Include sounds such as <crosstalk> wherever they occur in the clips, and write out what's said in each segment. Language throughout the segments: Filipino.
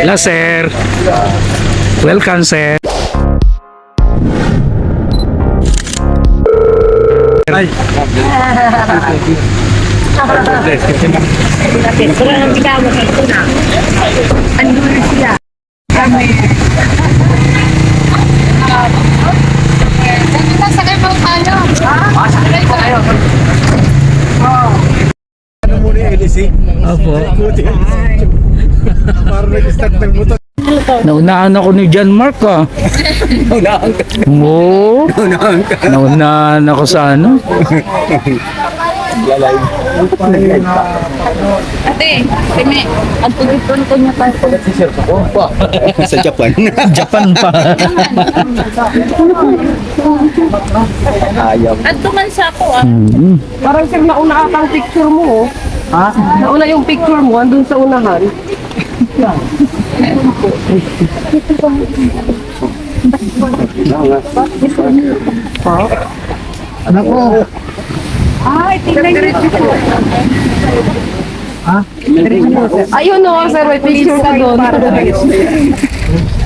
Hello, sir. Welcome, sir. Ay. Ano na sila? Sakay po tayo. Sakay tayo. Ano LC? Opo. Buti yung LC. Parang nag-start ng motor. Naunahan ako ni John Mark ah. Unahan ka. Oo. Unahan ka. Naunahan ako sa ano. Lalay. Ate, kami, ang tugitun ko niya tayo. Sa Japan. Japan pa. Ayaw. At tumansa ko ah. Mm. Parang sir, nauna ang picture mo, oh. Ha? Nauna yung picture mo, andun sa unahan. Anak ko. Ay, tingnan niyo. Ha? Ayun o, sir, may picture ko doon. <laughs>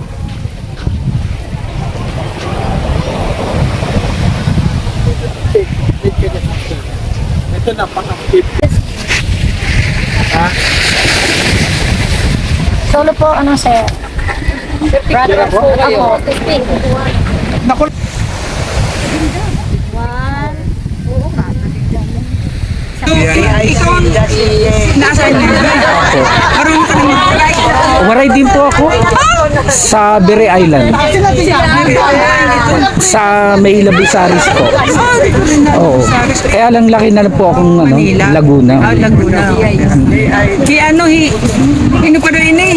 Ito na, pang Solo po, ano sir? Brother po? ako. Waray din po ako sa Bere Island. Sa may Labisaris po. Oo. Kaya lang laki na lang po akong ano, Laguna. Laguna. Di ano, hi, ano pa rin eh.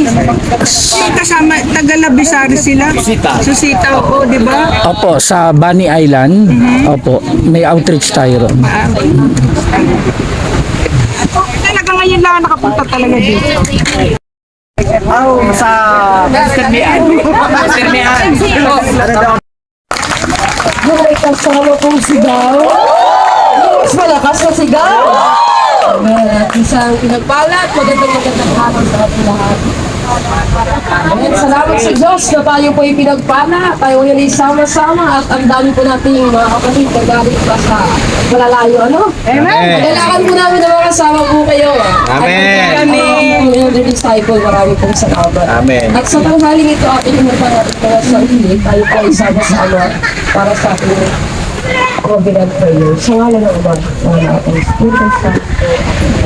Yung kasama, taga-Labisari sila. Susita. Susita, oo, di ba? Opo, sa Bunny Island. Opo, may outreach tayo ron. Talaga ngayon lang nakapunta talaga dito. Oh, sa Mr. Mian. Mr. Mian. May kasama pong sigaw. Mas malakas na sigaw. Isang pinagpalat, magandang magandang hapon sa lahat. Ayan, salamat sa Diyos na tayo po pinagpala, tayo ngayon ay sama-sama at ang dami po nating mga kapatid na galing pa sa malalayo, ano? Amen! Pagalakan po namin na mga kasama po kayo. Amen. Kami, Elder Disciple, marami pong salamat. Amen. At sa tanghaling ito, ating mga mga sarili, tayo po ay sama-sama para sa ating covenant prayer. Sa ngalan ng Ama, ng Anak, ng Espiritu Santo.